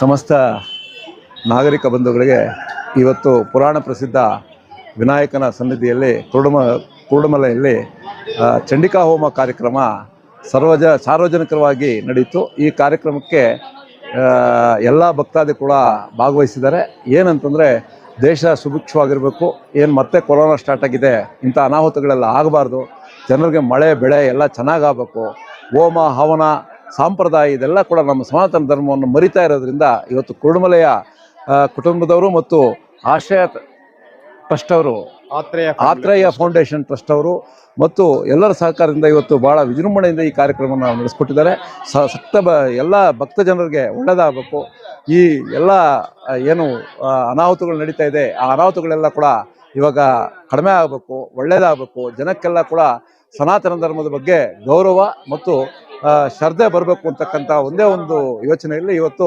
ಸಮಸ್ತ ನಾಗರಿಕ ಬಂಧುಗಳಿಗೆ ಇವತ್ತು ಪುರಾಣ ಪ್ರಸಿದ್ಧ ವಿನಾಯಕನ ಸನ್ನಿಧಿಯಲ್ಲಿ ಕುರುಡುಮ, ಕುರುಡುಮಲೆಯಲ್ಲಿ ಚಂಡಿಕಾ ಹೋಮ ಕಾರ್ಯಕ್ರಮ ಸರ್ವಜ, ಸಾರ್ವಜನಿಕರವಾಗಿ ನಡೆಯಿತು ಈ ಕಾರ್ಯಕ್ರಮಕ್ಕೆ ಎಲ್ಲ ಭಕ್ತಾದಿ ಕೂಡ ಭಾಗವಹಿಸಿದ್ದಾರೆ. ಏನಂತಂದರೆ, ದೇಶ ಸುಭಿಕ್ಷವಾಗಿರಬೇಕು. ಏನು ಮತ್ತೆ ಕೊರೋನಾ ಸ್ಟಾರ್ಟ್ ಆಗಿದೆ, ಇಂಥ ಅನಾಹುತಗಳೆಲ್ಲ ಆಗಬಾರ್ದು. ಜನರಿಗೆ ಮಳೆ, ಬೆಳೆ ಎಲ್ಲ ಚೆನ್ನಾಗಾಗಬೇಕು ಹೋಮ, ಹವನ ಸಾಂಪ್ರದಾಯ ಇದೆಲ್ಲ ಕೂಡ ನಮ್ಮ ಸನಾತನ ಧರ್ಮವನ್ನು ಮರಿತಾ ಇರೋದ್ರಿಂದ ಇವತ್ತು ಕುರುಡುಮಲೆಯ ಕುಟುಂಬದವರು ಮತ್ತು ಆಶ್ರಯ ಟ್ರಸ್ಟ್ ಅವರು ಆತ್ರೇಯ ಆತ್ರೇಯ ಫೌಂಡೇಶನ್ ಟ್ರಸ್ಟ್ ಅವರು ಮತ್ತು ಎಲ್ಲರ ಸಹಕಾರದಿಂದ ಇವತ್ತು ಭಾಳ ವಿಜೃಂಭಣೆಯಿಂದ ಈ ಕಾರ್ಯಕ್ರಮವನ್ನು ನಡೆಸ್ಕೊಟ್ಟಿದ್ದಾರೆ. ಸಕ್ತ ಬ ಎಲ್ಲ ಭಕ್ತ ಜನರಿಗೆ ಒಳ್ಳೆಯದಾಗಬೇಕು ಈ ಎಲ್ಲ ಏನು ಅನಾಹುತಗಳು ನಡೀತಾ ಇದೆ ಆ ಅನಾಹುತಗಳೆಲ್ಲ ಕೂಡ ಇವಾಗ ಕಡಿಮೆ ಆಗಬೇಕು ಒಳ್ಳೆಯದಾಗಬೇಕು ಜನಕ್ಕೆಲ್ಲ ಕೂಡ ಸನಾತನ ಧರ್ಮದ ಬಗ್ಗೆ ಗೌರವ ಮತ್ತು ಶ್ರದ್ಧೆ ಬರಬೇಕು ಅಂತಕ್ಕಂಥ ಒಂದೇ ಒಂದು ಯೋಚನೆಯಲ್ಲಿ ಇವತ್ತು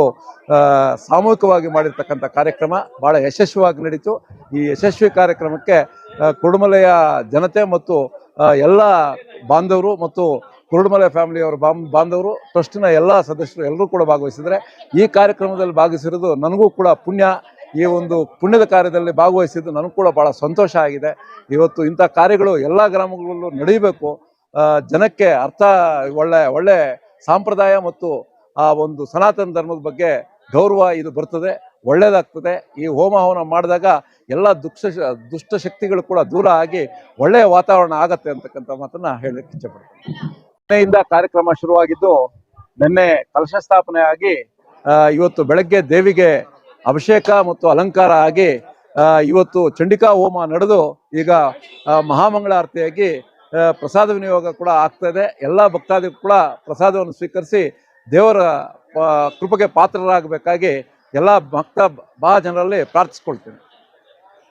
ಸಾಮೂಹಿಕವಾಗಿ ಮಾಡಿರ್ತಕ್ಕಂಥ ಕಾರ್ಯಕ್ರಮ ಭಾಳ ಯಶಸ್ವಿಯಾಗಿ ನಡೀತು. ಈ ಯಶಸ್ವಿ ಕಾರ್ಯಕ್ರಮಕ್ಕೆ ಕುರುಡುಮಲೆಯ ಜನತೆ ಮತ್ತು ಎಲ್ಲ ಬಾಂಧವರು ಮತ್ತು ಕುರುಡುಮಲೆ ಫ್ಯಾಮಿಲಿಯವರು ಬಾಂ, ಬಾಂಧವರು, ಟ್ರಸ್ಟಿನ ಎಲ್ಲ ಸದಸ್ಯರು ಎಲ್ಲರೂ ಕೂಡ ಭಾಗವಹಿಸಿದರೆ ಈ ಕಾರ್ಯಕ್ರಮದಲ್ಲಿ ಭಾಗವಹಿಸಿರೋದು ನನಗೂ ಕೂಡ ಪುಣ್ಯ. ಈ ಒಂದು ಪುಣ್ಯದ ಕಾರ್ಯದಲ್ಲಿ ಭಾಗವಹಿಸಿದ್ದು ನನಗೂ ಕೂಡ ಭಾಳ ಸಂತೋಷ ಆಗಿದೆ. ಇವತ್ತು ಇಂಥ ಕಾರ್ಯಗಳು ಎಲ್ಲ ಗ್ರಾಮಗಳಲ್ಲೂ ನಡೆಯಬೇಕು. ಜನಕ್ಕೆ ಅರ್ಥ, ಒಳ್ಳೆ ಒಳ್ಳೆ ಸಾಂಪ್ರದಾಯ ಮತ್ತು ಆ ಒಂದು ಸನಾತನ ಧರ್ಮದ ಬಗ್ಗೆ ಗೌರವ ಇದು ಬರ್ತದೆ, ಒಳ್ಳೇದಾಗ್ತದೆ. ಈ ಹೋಮ ಹವನ ಮಾಡಿದಾಗ ಎಲ್ಲ ದುಷ್ಟ ದುಷ್ಟ ಶಕ್ತಿಗಳು ಕೂಡ ದೂರ ಆಗಿ ಒಳ್ಳೆಯ ವಾತಾವರಣ ಆಗತ್ತೆ ಅಂತಕ್ಕಂಥ ಮಾತನ್ನ ಹೇಳಲಿಕ್ಕೆ ಇಚ್ಛೆಪಡ್ತೀನಿ. ನಿನ್ನೆಯಿಂದ ಕಾರ್ಯಕ್ರಮ ಶುರುವಾಗಿದ್ದು, ನಿನ್ನೆ ಕಲಶ ಸ್ಥಾಪನೆ ಆಗಿ ಇವತ್ತು ಬೆಳಗ್ಗೆ ದೇವಿಗೆ ಅಭಿಷೇಕ ಮತ್ತು ಅಲಂಕಾರ ಆಗಿ ಇವತ್ತು ಚಂಡಿಕಾ ಹೋಮ ನಡೆದು ಈಗ ಮಹಾಮಂಗಳಾರತಿಯಾಗಿ ಪ್ರಸಾದ ವಿನಿಯೋಗ ಕೂಡ ಆಗ್ತಾ ಇದೆ. ಎಲ್ಲ ಭಕ್ತಾದಿಗಳು ಕೂಡ ಪ್ರಸಾದವನ್ನು ಸ್ವೀಕರಿಸಿ ದೇವರ ಕೃಪೆಗೆ ಪಾತ್ರರಾಗಬೇಕಾಗಿ ಎಲ್ಲ ಭಕ್ತ ಬಹಳ ಜನರಲ್ಲಿ ಪ್ರಾರ್ಥಿಸ್ಕೊಳ್ತೀನಿ.